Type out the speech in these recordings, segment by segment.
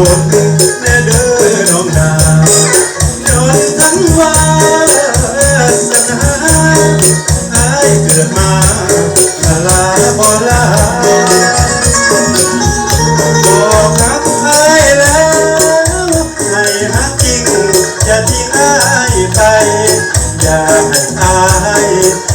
คนอุบลแม่เด้อน้องดาวจนทั้งวาสนาอายเกิดมาลาบ่ลาบอกรักอายแล้วให้ฮักจริงอย่าทิ้งอายไปอย่าให้อาย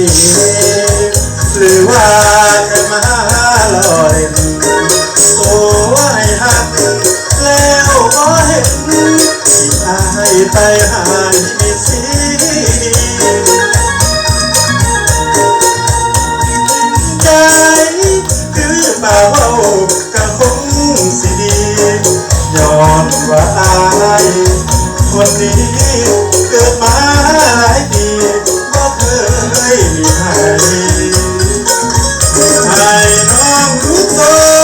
ดีหรือว่าจะมาลอยโอ้ยหักแล้วก็เห็นที่อายไปหาที่มีสีใจคือป่าเว้าก็คงสิดีย้อนว่าอายคนนี้ ใน้อรู้กคน